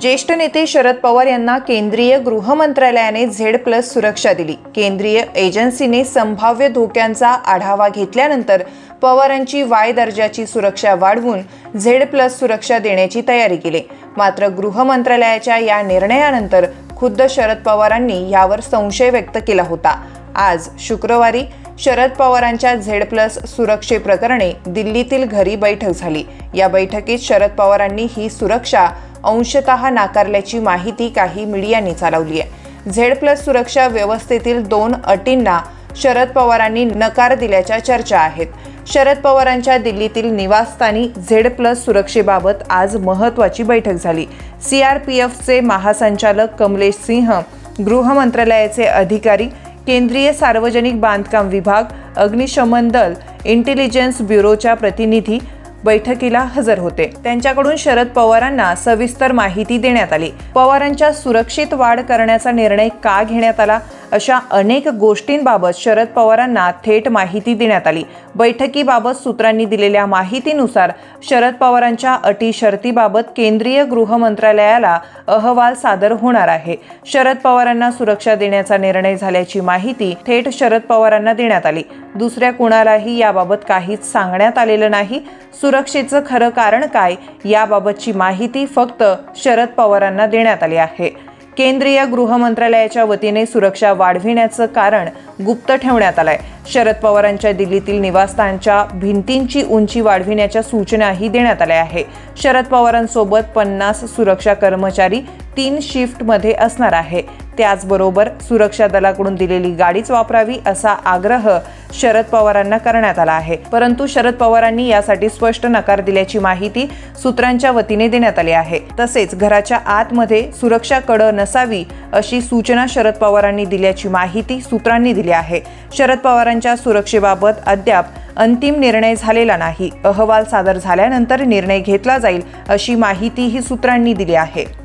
ज्येष्ठ नेते शरद पवार यांना केंद्रीय गृह मंत्रालयाने झेड प्लस सुरक्षा दिली. केंद्रीय एजन्सीने संभाव्य धोक्यांचा आढावा घेतल्यानंतर पवारांची वाय दर्जाची सुरक्षा वाढवून झेड प्लस सुरक्षा देण्याची तयारी केली. मात्र गृह मंत्रालयाच्या या निर्णयानंतर खुद्द शरद पवारांनी यावर संशय व्यक्त केला होता. आज शुक्रवारी शरद पवारांच्या झेड प्लस सुरक्षेप्रकरणी दिल्लीतील घरी बैठक झाली. या बैठकीत शरद पवारांनी ही सुरक्षा अंशत नाकारल्याची माहिती काही मीडियांनी चालवली आहे. झेड प्लस सुरक्षा व्यवस्थेतील दोन अटींना शरद पवारांनी नकार दिल्याच्या चर्चा आहेत. शरद पवारांच्या दिल्लीतील निवासस्थानी झेड प्लस सुरक्षेबाबत आज महत्त्वाची बैठक झाली. सी आर पी एफचे महासंचालक कमलेश सिंह गृह मंत्रालयाचे अधिकारी केंद्रीय सार्वजनिक बांधकाम विभाग अग्निशमन दल इंटेलिजन्स ब्युरोच्या प्रतिनिधी बैठकीला हजर होते. त्यांच्याकडून शरद पवारांना सविस्तर माहिती देण्यात आली. पवारांच्या सुरक्षित वाढ करण्याचा निर्णय का घेण्यात आला? अशा अनेक गोष्टींबाबत शरद पवारांना थेट माहिती देण्यात आली. बैठकीबाबत सूत्रांनी दिलेल्या माहितीनुसार शरद पवारांच्या अटी शर्तीबाबत केंद्रीय गृह मंत्रालयाला अहवाल सादर होणार आहे. शरद पवारांना सुरक्षा देण्याचा निर्णय झाल्याची माहिती थेट शरद पवारांना देण्यात आली. दुसऱ्या कुणालाही याबाबत काहीच सांगण्यात आलेलं नाही. सुरक्षेचं खरं कारण काय याबाबतची माहिती फक्त शरद पवारांना देण्यात आली आहे. केंद्रीय गृह मंत्रालयाच्या वतीने सुरक्षा वाढविण्याचं कारण गुप्त ठेवण्यात आलंय. शरद पवारांच्या दिल्लीतील निवासस्थानच्या भिंतींची उंची वाढविण्याच्या सूचनाही देण्यात आल्या आहे शरद पवारांसोबत पन्नास सुरक्षा कर्मचारी तीन शिफ्टमध्ये असणार आहे त्याचबरोबर सुरक्षा दलाकडून दिलेली गाडीच वापरावी असा आग्रह शरद पवारांना करण्यात आला आहे. परंतु शरद पवारांनी यासाठी स्पष्ट नकार दिल्याची माहिती सूत्रांच्या वतीने देण्यात आली आहे. तसेच घराच्या आतमध्ये सुरक्षा कड नसावी अशी सूचना शरद पवारांनी दिल्याची माहिती सूत्रांनी दिली आहे. शरद पवारांच्या सुरक्षेबाबत अद्याप अंतिम निर्णय झालेला नाही. अहवाल सादर झाल्यानंतर निर्णय घेतला जाईल अशी माहितीही सूत्रांनी दिली आहे.